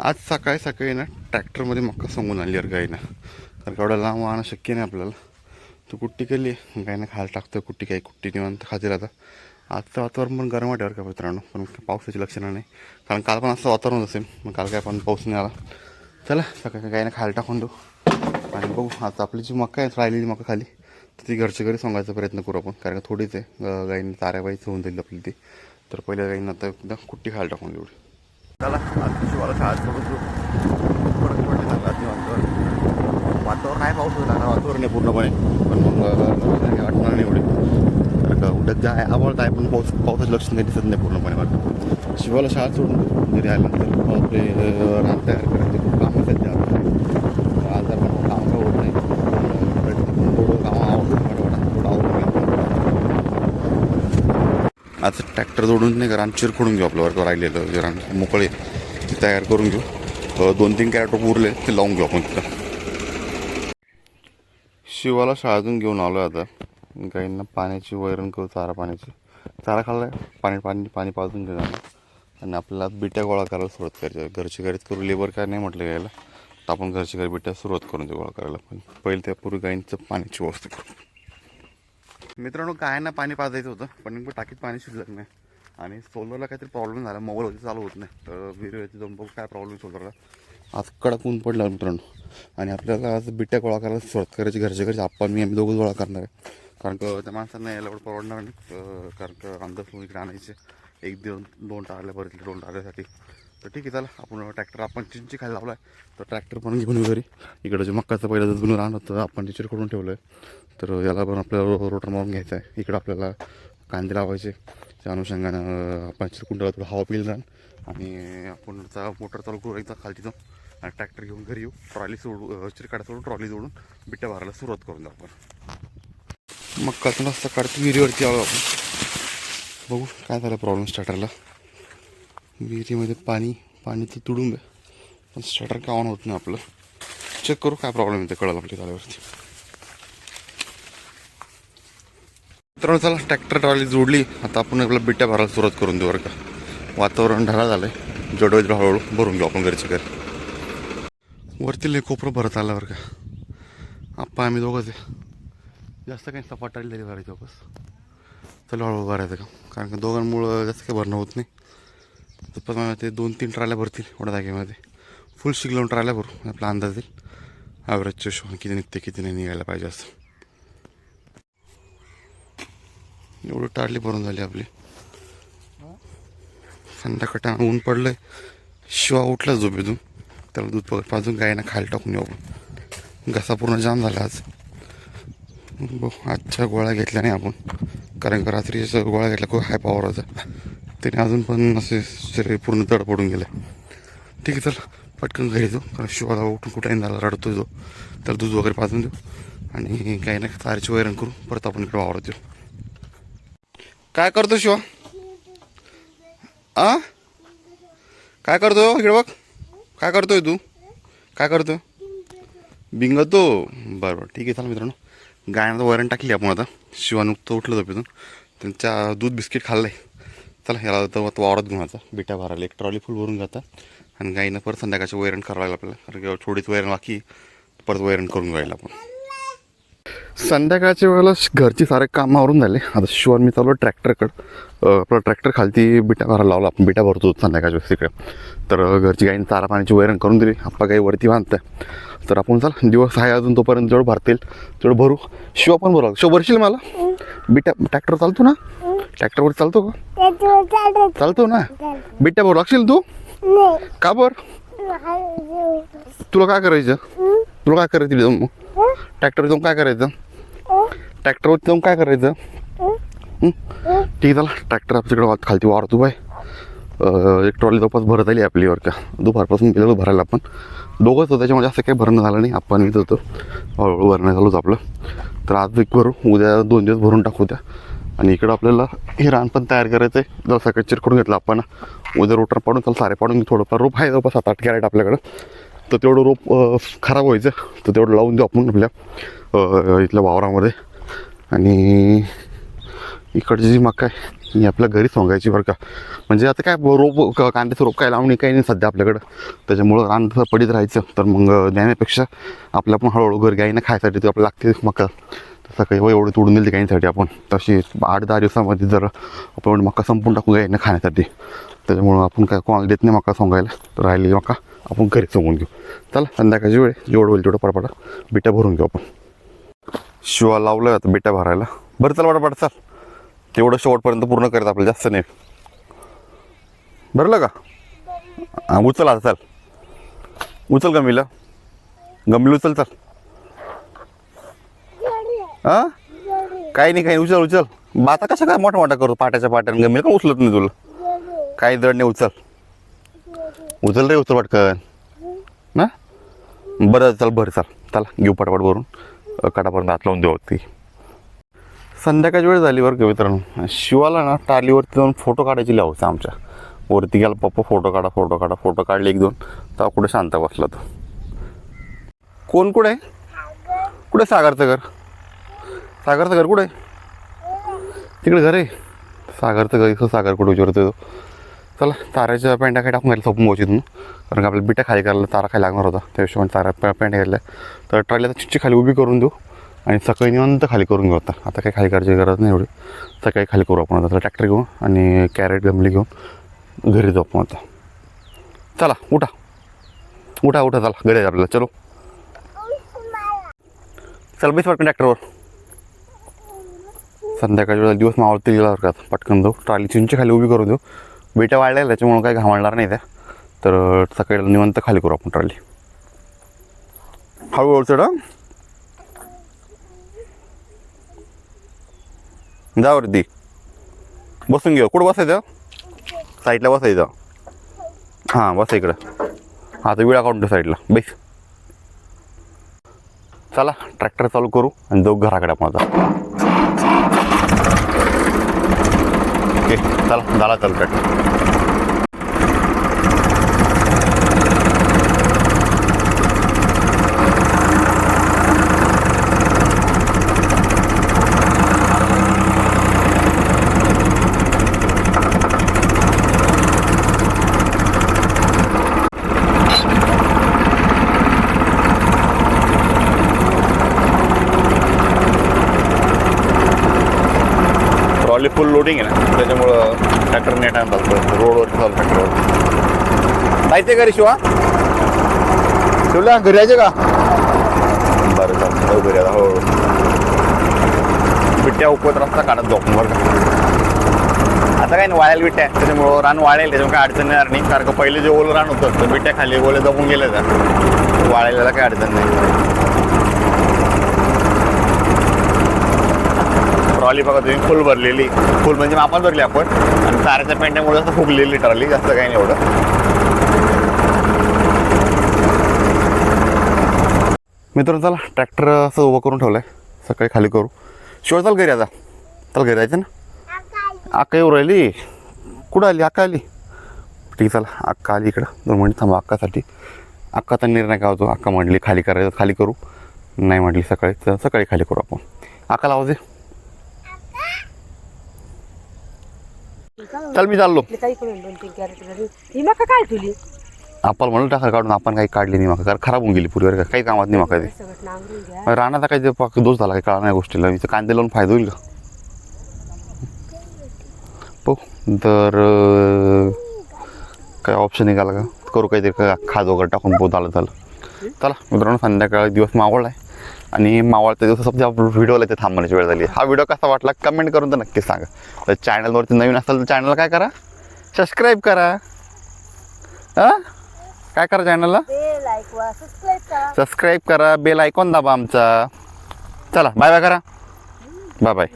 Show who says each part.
Speaker 1: आज सकाळी सकाळी ना ट्रॅक्टरमध्ये मक्का सांगून आली यार गाईनं. कारण का एवढं लांब वाहणं शक्य नाही आपल्याला. तू कुट्टी केली गायनं खायला टाकतं कुट्टी काही कुट्टी निवांत खातील आता. आजचं वातावरण पण गरम वाटेवर का मित्रांनो. पण पावसाची लक्षणं नाही. कारण काल पण असं वातावरण असेल मग काल काय पण पाऊस नाही आला. चला सकाळी गायनं खायला टाकून देऊ. आणि बघू आता आपली जी मका आहे राहिलेली मका खाली तर ती घरच्या घरी सांगायचा प्रयत्न करू आपण. कारण का थोडीच आहे. ग- गाईने ताऱ्याबाईच होऊन जाईल आपली ती. तर पहिल्या गाईनं आता एकदा कुट्टी खायला टाकून देऊ. चला आज शिवाला शाळेत सोडून परत पडले चांगला अति वातावरण वातावरण आहे पाऊस होता ना वातावरण आहे पूर्णपणे. पण मग वाटणार नाही एवढे. कारण का उद्या आहे आवडत आहे पण पाऊस पावसाचं लक्ष नाही दिसत नाही पूर्णपणे वाटतं शिवाला शाळा सोडून घरी आल्यानंतर आपले रान तयार करायचे खूप कामं सध्या आपल्याकडे. आज आपण काम काय होत नाही अं, प्रयत्न पण थोडं काम आवडतं वाटतं थोडं आवडून आता ट्रॅक्टर जोडून नाही का रान चिरखडून घेऊ आपलं वर्ग राहिलेलं जे रान मोकळे ते तयार करून घेऊ. दोन तीन कॅरेट उरले ते लावून घेऊ आपण तिथं. शिवाला शाळेतून घेऊन आलो आता. गाईंना पाण्याची वैरण करू चारा पाण्याची. चारा खाल्लाय? पाणी पाणी पाणी पाजून घेऊ आम्ही. आणि आपल्याला बिट्या गोळा करायला सुरुवात करायची घरची घरीच करू लेबर काय नाही म्हटलं घ्यायला तर आपण घरची घरी बिट्या सुरुवात करून देऊ गोळा करायला. पण पहिले त्यापूर्वी गाईंचं पाण्याची व्यवस्था करू. मित्रांनो काय ना पाणी पाजायचं होतं पण टाकीत पाणी शिजलं नाही. आणि सोलरला काहीतरी प्रॉब्लेम झाला मोबाईल होती चालू होत नाही. तर विहिरीवरती जाऊन बघू काय प्रॉब्लेम सोलरला आज कडक ऊन पडलं मित्रांनो. आणि आपल्याला आज बिट्या गोळा करायला सुरुवात करायची घरच्या घरचे आपण मी आम्ही दोघं गोळा करणार आहे. कारण का त्या माणसांना यायला एवढं परवडणार नाही. कारण का अंदाज इकडे आणायचे. एक दोन दोन टाळल्या भरतील दोन टाळल्यासाठी तर ठीक आहे चला. आपण ट्रॅक्टर आपण चिंची खायला लावला आहे तर ट्रॅक्टर पण घेऊन घरी. इकडं जे मक्काचं पहिलं जुनं राहणार होतं आपण टीचर करून ठेवलं आहे तर याला पण आपल्याला रोटर मारून घ्यायचा आहे इकडं आपल्याला कांदे लावायचे. त्या अनुषंगानं अं, आपण चिरकुंडाला थोडं हवा पिल जाण आणि आपण आता मोटर चालू करू एकदा खालती जाऊन. आणि ट्रॅक्टर घेऊन घरी येऊ. ट्रॉली सोडू चिरकाडा सोडून ट्रॉली जोडून बिट्ट्या भरायला सुरुवात करून जाऊ आपण. मग नसतं काढतो विहिरीवरती आलो आपण. बघू काय झालं प्रॉब्लेम स्टार्टरला विहिरीमध्ये पाणी पाणी ते तुडून द्या. पण स्टार्टर का ऑन होत नाही आपलं. चेक करू काय प्रॉब्लेम येते कळलं आपल्या झाल्यावरती मित्रांनो चला ट्रॅक्टर ट्रॉली जोडली. आता आपण आपल्या बिट्या भरायला सुरुवात करून देऊ बरं का. वातावरण ढळा झालं आहे जोडवेज हळूहळू भरून घेऊ आपण घरचे घरी. वरती लय कोपरं भरत आलं बरं का. आप्पा आम्ही दोघंच आहे जास्त काही सपाटाली तरी भरायची वापस. चला हळूहळू भरायचं का कारण का दोघांमुळं जास्त काही भरणं होत नाही. तर पण मला ते दोन तीन ट्राल्या भरतील एवढ्या जागेमध्ये फुल शिकलावून ट्रायला भरू. आपला अंदाज येईल. ॲव्हरेजच्या शोन किती निघते किती नाही निघायला पाहिजे असं. एवढं टाळली भरून झाली आपली. संध्याकाळ ऊन पडलंय. शिवा उठला झोपेतून. त्याला दूध पकड पाजून गायना खाली टाकून येऊ आपण. घसा पूर्ण जाम झाला आज. बघ आजच्या गोळ्या घेतल्या नाही आपण. कारण का रात्रीच्या गोळ्या घेतल्या खूप हाय पॉवर होता त्याने अजून पण असे शरीर पूर्ण तड पडून गेलं. ठीक आहे चल. पटकन घरी जाऊ कारण शिवाला उठून कुठेही झाला रडतो जो तर दूध वगैरे पाजून देऊ. आणि काही ना तारची वैरण करू परत आपण इकडे वावरत येऊ. काय करतो शिवा? आ? काय करतो इकडे बघ काय करतोय तू? काय करतोय? बिंगतो. बरं बरं. ठीक आहे चला मित्रांनो. गायनं वैरण टाकली आपण आता. शिवा नुकतं उठलं झोपेतून. त्यांच्या दूध बिस्किट खाल्लं आहे चला याला तर आता वावरात घेऊन आता. बिट्या भरायला एक ट्रॉली फुल भरून जातात आणि गाईनं परत संध्याकाळचं वैरण करावं आपल्याला. कारण की थोडीच वैरण बाकी परत वैरण करून घ्यायला आपण. संध्याकाळच्या वेळेला घरचे घरची सारे कामावरून झाले. आता शिवर मी चालू ट्रॅक्टरकडं. आपला ट्रॅक्टर खालती बिटा भरायला लावला. आपण बिटा भरतो संध्याकाळच्या वेळेस तिकडे तर घरची गाईने चारा पाण्याची वैरण करून दिली. आपला काही वरती बांधताय. तर आपण चाल दिवस आहे अजून तोपर्यंत जेवढं भरतील तेवढं भरू. शिव पण भरू शिव भरशील मला? बिटा ट्रॅक्टर चालतो ना? ट्रॅक्टरवर चालतो का? चालतो ना? बिट्ट्या भरू लागशील तू? का बर? तुला काय करायचं? तुला काय करायचं जाऊन मग? ट्रॅक्टर जाऊन काय करायचं? ट्रॅक्टरवरती जाऊन काय करायचं? ठीक आहे चला. ट्रॅक्टर आपल्याकडे वा- खालती वाढतो बाय. एक ट्रॉली जवळपास भरत आली आपली वर का. दुपारपासून गेलेलो भरायला आपण. दोघंच होतो त्याच्यामध्ये असं काही भरणं झालं नाही. आपण येत होतो. हळूहळू भरणं झालोच आपलं. तर आज एक भरू उद्या दोन दिवस भरून टाकू द्या आणि इकडं आपल्याला हे रान पण तयार करायचं आहे जसं सकाळी चिरकडून घेतलं आपण. उद्या रोटर पाडून त्याला सारे पाडून थोडंफार रोप आहे जवळपास सात आठ कॅरेट आपल्याकडं. तर तेवढं रोप खराब व्हायचं. तर तेवढं लावून देऊ आपण आपल्या इथल्या वावरामध्ये. आणि इकडची जी मका आहे ही आपल्या घरी सोंगायची बरं का. म्हणजे आता काय रोप कांद्याचं रोप काय लावणी काही नाही सध्या आपल्याकडं. त्याच्यामुळं रान पडीत राहायचं. तर मग देण्यापेक्षा आपल्या पण हळूहळू घर गाईनं खायसाठी ते आपल्याला लागते मका. तसं सकाळी व एवढी तोडून दिली गाईंसाठी आपण. तशी आठ दहा दिवसामध्ये जर आपण मका संपून टाकू गाईनं खाण्यासाठी. त्याच्यामुळं आपण काय कोणाला देत नाही मका सोंगायला. तर राहिलेली मका. आपण घरी सांगून घेऊ. चला संध्याकाळची वेळ जेवढं होईल तेवढं पडपडा बिट्या भरून घेऊ आपण. शिवा लावलं आता बिट्या भरायला. बरं चल पटापट चल. तेवढं शेवटपर्यंत पूर्ण करत आपलं जास्त नाही. भरलं का? हां उचल आता चल. उचल गमीला. गमली उचल चल. हां? काही नाही काही उचल उचल. बाता कशा काय मोठा मोठा करू? पाट्याच्या पाट्यानं गमीला का उचलत नाही तुला. काही दड नाही उचल. उचल रे उचल पटकन. ना? बरं चल बरं चल. चला घेऊ पटापट भरून. काटापर्यंत हात लावून देऊ ती संध्याकाळची वेळ झाली बरं का मित्रांनो. शिवाला ना टालीवरती जाऊन फोटो काढायची लावच आमच्या. वरती गेला पप्पा फोटो काढा फोटो काढा फोटो काढले एक दोन. तेव्हा कुठे शांत बसला तो. कोण कुठे? आहे कुठे सागरचं घर? सागरचं घर कुठे? आहे तिकडे घर आहे. सागरचं घर इथं सागर कुठे विचारतो तो. चला ताऱ्याच्या पेंड्या काही टाकून घ्यायला सोपून मोचीतून कारण का आपल्याला बिट्या खाली करायला तारा खाली लागणार होता. त्या हिशोबाने तारा पे- पेंड्या घ्यायला तर ट्रॉलीला चिच्ची खाली उभी करून देऊ. आणि सकाळी निवांत खाली करून घेऊ आता. आता काही खाली करायची गरज नाही एवढी. सकाळी खाली करू आपण आता. ट्रॅक्टर घेऊन आणि कॅरेट गमली घेऊन घरी जाऊ आपण आता. चला उठा. उठा उठा चला. घरी आपल्याला. चलो. चल बेस पटकन ट्रॅक्टरवर संध्याकाळी वेळेला दिवस मावळते गेला बरं का पटकन जाऊ. ट्रॉली चिंची खाली उभी करून देऊ. विटा वाढल्या त्याच्यामुळं काही घामाळणार नाही त्या. तर सकाळी निवंत खाली करू आपण ट्रॉली. हळूहळू चढ हं. जा वरती. बसून घेऊ. कुठं बसायचं? साईडला बसायचं. हां बसा इकडं. हा तर विळा काढून ठेव साईडला. बैस. चला ट्रॅक्टर चालू करू आणि जाऊ घराकडे आपण आता. ओके चला झाला चालू ट्रॉली फुल लोडिंग आहे. ना त्याच्यामुळं ट्रॅक्टर नेट आहे चालतं रोडवर चालू ट्रॅक्टरवर जायचं घरी शिवा? शिवला घरी यायचे का? बरं चालतं घरी आता. हो. बिट्ट्या उपवत रस्ता काढत जाऊ. बरं का? आता काय नाही वाळेल बिट्ट्या. आहे. त्याच्यामुळं रान वाळेल त्याच्यामुळे काय अडचण येणार नाही कारण का पहिले जे ओलं रान होतं तर बिट्ट्या खाली ओले जपून गेले तर वाळायला काही अडचण नाही. ट्रॉली बघा तुम्ही फुल भरलेली. फुल म्हणजे मापात भरली आपण. आणि ताराच्या पेंट्यामुळे असं फुगलेली ट्रॉली जास्त काही नाही एवढं. मित्र चला ट्रॅक्टर असं उभं करून ठेवलं आहे सकाळी खाली करू. शिवाय चाल घरी आता. चल घरी जायचं ना? अक्का येऊ राहिली. कुठं आली? अक्का आली. ठीक चला. अक्का आली इकडं. दोन मिनिट थांबा अक्कासाठी अक्काचा निर्णय काय होतो? अक्का म्हटली खाली करायचं खाली करू. नाही म्हटली सकाळी. सकाळी खाली करू आपण. अक्काला आवाज दे. चल मी चाललो.
Speaker 2: काय तुली?
Speaker 1: आपण म्हणून टाका काढून आपण काही काढली नाही मका कारण खराब होऊन गेली पूर्वी काही कामात नाही मका ती. राणाचा काही दोष झाला काही कळा नाही गोष्टीला. मी कांदे लावून फायदा होईल का? हो तर काय ऑप्शन निघाला का? करू काहीतरी का? खाज वगैरे टाकून पोत आलं झालं. चला मित्रांनो संध्याकाळी दिवस मावळला आहे आणि मावळत्या दिवस सध्या व्हिडिओला इथे थांबण्याची वेळ झाली. हा व्हिडिओ कसा वाटला? कमेंट करून तर नक्की सांगा. तर चॅनलवरती नवीन असाल तर चॅनलला काय करा? सबस्क्राईब करा. हां? काय करा चॅनलला
Speaker 2: सबस्क्राईब करा.
Speaker 1: बेल आयकॉन दाबा आमचा. चला बाय बाय करा. Bye bye